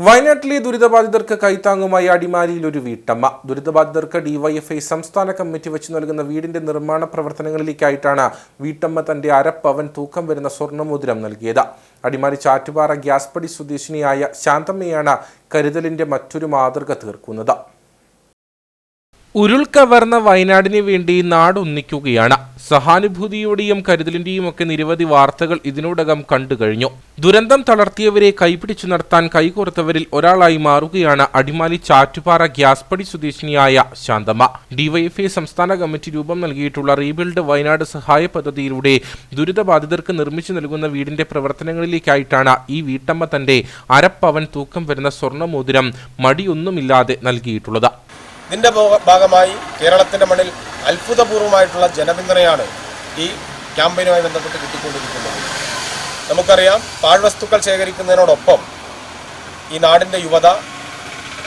വയനാട്ടിലെ ദുരിതബാധിതർക്ക് കൈത്താങ്ങുമായി അടിമാലിയിൽ ഒരു വീട്ടമ്മ. ദുരിതബാധിതർക്ക് ഡിവൈഎഫ്ഐ സംസ്ഥാന കമ്മിറ്റി വെച്ച് നൽകുന്ന വീടിന്റെ നിർമ്മാണ പ്രവർത്തനങ്ങളിലേക്കായിട്ടാണ് വീട്ടമ്മ തന്റെ അരപ്പവൻ തൂക്കം വരുന്ന സ്വർണമോതിരം നൽകിയത്. അടിമാലി ചാറ്റുപാറ ഗ്യാസ്പടി സ്വദേശിനിയായ ശാന്തമ്മയാണ് കരുതലിന്റെ മറ്റൊരു മാതൃക തീർക്കുന്നത്. ഉരുൾക്കവർന്ന വയനാടിന് വേണ്ടി നാടൊന്നിക്കുകയാണ് സഹാനുഭൂതിയുടെയും കരുതലിന്റെയും ഒക്കെ നിരവധി വാർത്തകൾ ഇതിനോടകം കണ്ടു കഴിഞ്ഞു. ദുരന്തം തളർത്തിയവരെ കൈപിടിച്ചു നടത്താൻ കൈകോർത്തവരിൽ ഒരാളായി മാറുകയാണ് അടിമാലി ചാറ്റുപാറ ഗ്യാസ്പടി സ്വദേശിനിയായ ശാന്തമ്മ. ഡിവൈഎഫ്ഐ സംസ്ഥാന കമ്മിറ്റി രൂപം നൽകിയിട്ടുള്ള റീബിൽഡ് വയനാട് സഹായ പദ്ധതിയിലൂടെ ദുരിതബാധിതർക്ക് നിർമ്മിച്ചു നൽകുന്ന വീടിന്റെ പ്രവർത്തനങ്ങളിലേക്കായിട്ടാണ് ഈ വീട്ടമ്മ തന്റെ അരപ്പവൻ തൂക്കം വരുന്ന സ്വർണമോതിരം മടിയൊന്നുമില്ലാതെ നൽകിയിട്ടുള്ളത്. ഇതിന്റെ ഭാഗമായി കേരളത്തിന്റെ മണ്ണിൽ അത്ഭുതപൂർവമായിട്ടുള്ള ജനപിന്തുണയാണ് ഈ ക്യാമ്പയിനുമായി ബന്ധപ്പെട്ട് കിട്ടിക്കൊണ്ടിരിക്കുന്നത്. നമുക്കറിയാം പാഴ്വസ്തുക്കൾ ശേഖരിക്കുന്നതിനോടൊപ്പം ഈ നാടിന്റെ യുവത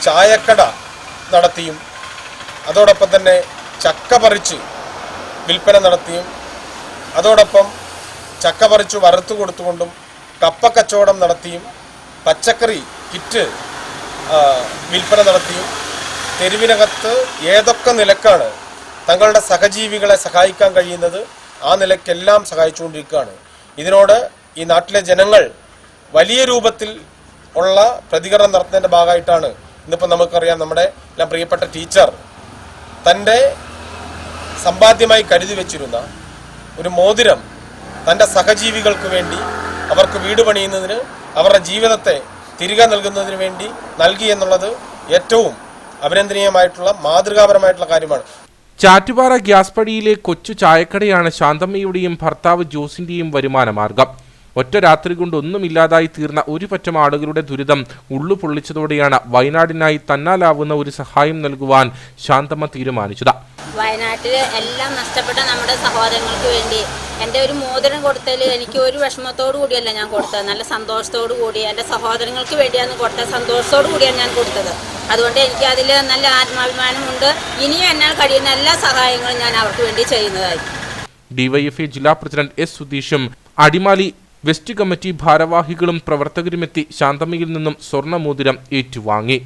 ചായക്കട നടത്തിയും അതോടൊപ്പം തന്നെ ചക്ക പറിച്ച് വിൽപ്പന നടത്തിയും അതോടൊപ്പം ചക്ക പറിച്ച് വറുത്തു കൊടുത്തുകൊണ്ടും കപ്പ കച്ചവടം നടത്തിയും പച്ചക്കറി കിറ്റ് വിൽപ്പന നടത്തിയും തെരുവിനകത്ത് ഏതൊക്കെ നിലക്കാണ് തങ്ങളുടെ സഹജീവികളെ സഹായിക്കാൻ കഴിയുന്നത് ആ നിലയ്ക്കെല്ലാം സഹായിച്ചുകൊണ്ടിരിക്കുകയാണ്. ഇതിനോട് ഈ നാട്ടിലെ ജനങ്ങൾ വലിയ രൂപത്തിൽ ഉള്ള പ്രതികരണം നടത്തുന്നതിന്റെ ഭാഗമായിട്ടാണ് ഇന്നിപ്പോൾ നമുക്കറിയാം നമ്മുടെ എല്ലാം പ്രിയപ്പെട്ട ടീച്ചർ തന്റെ സമ്പാദ്യമായി കരുതി വെച്ചിരുന്ന ഒരു മോതിരം തന്റെ സഹജീവികൾക്ക് വേണ്ടി അവർക്ക് വീട് പണിയുന്നതിന് അവരുടെ ജീവിതത്തെ തിരികെ നൽകുന്നതിന് വേണ്ടി നൽകി എന്നുള്ളത് ഏറ്റവും അഭിനന്ദനീയമായിട്ടുള്ള മാതൃകാപരമായിട്ടുള്ള കാര്യമാണ്. ചാറ്റുപാറ ഗ്യാസ്പടിയിലെ കൊച്ചു ചായക്കടയാണ് ശാന്തമ്മയുടെയും ഭർത്താവ് ജോസിന്റെയും വരുമാന മാർഗം ഒറ്റ രാത്രി കൊണ്ട് ഒന്നുമില്ലാതായി തീർന്ന ഒരു പറ്റം ആളുകളുടെ ദുരിതം ഉള്ളു പൊള്ളിച്ചതോടെയാണ് വയനാടിനായി തന്നാലാവുന്ന ഒരു സഹായം നൽകുവാൻ ശാന്തമ്മ തീരുമാനിച്ചത്. വയനാട്ടിൽ എല്ലാം നഷ്ടപ്പെട്ട നമ്മുടെ സഹോദരങ്ങൾക്ക് വേണ്ടി എന്റെ ഒരു മോതിരം കൊടുത്തതിൽ എനിക്ക് ഒരു വിഷമത്തോടു കൂടിയല്ല ഞാൻ കൊടുത്തത്. നല്ല സന്തോഷത്തോടു കൂടി എന്റെ സഹോദരങ്ങൾക്ക് വേണ്ടിയാണ് കൊടുത്തത്. സന്തോഷത്തോടു കൂടിയാണ് ഞാൻ കൊടുത്തത്. അതുകൊണ്ട് എനിക്ക് അതിൽ നല്ല ആത്മാഭിമാനമുണ്ട് ഇനിയും എന്നാൽ കഴിയുന്ന എല്ലാ സഹായങ്ങളും ഞാൻ അവർക്ക് വേണ്ടി ചെയ്യുന്നതായിരിക്കും ഡിവൈഎഫ്ഐ ജില്ലാ പ്രസിഡന്റ് എസ് സുധീഷും അടിമാലി വെസ്റ്റ് കമ്മിറ്റി ഭാരവാഹികളും പ്രവർത്തകരുമെത്തി ശാന്തമ്മയിൽ നിന്നും സ്വർണമോതിരം ഏറ്റുവാങ്ങി.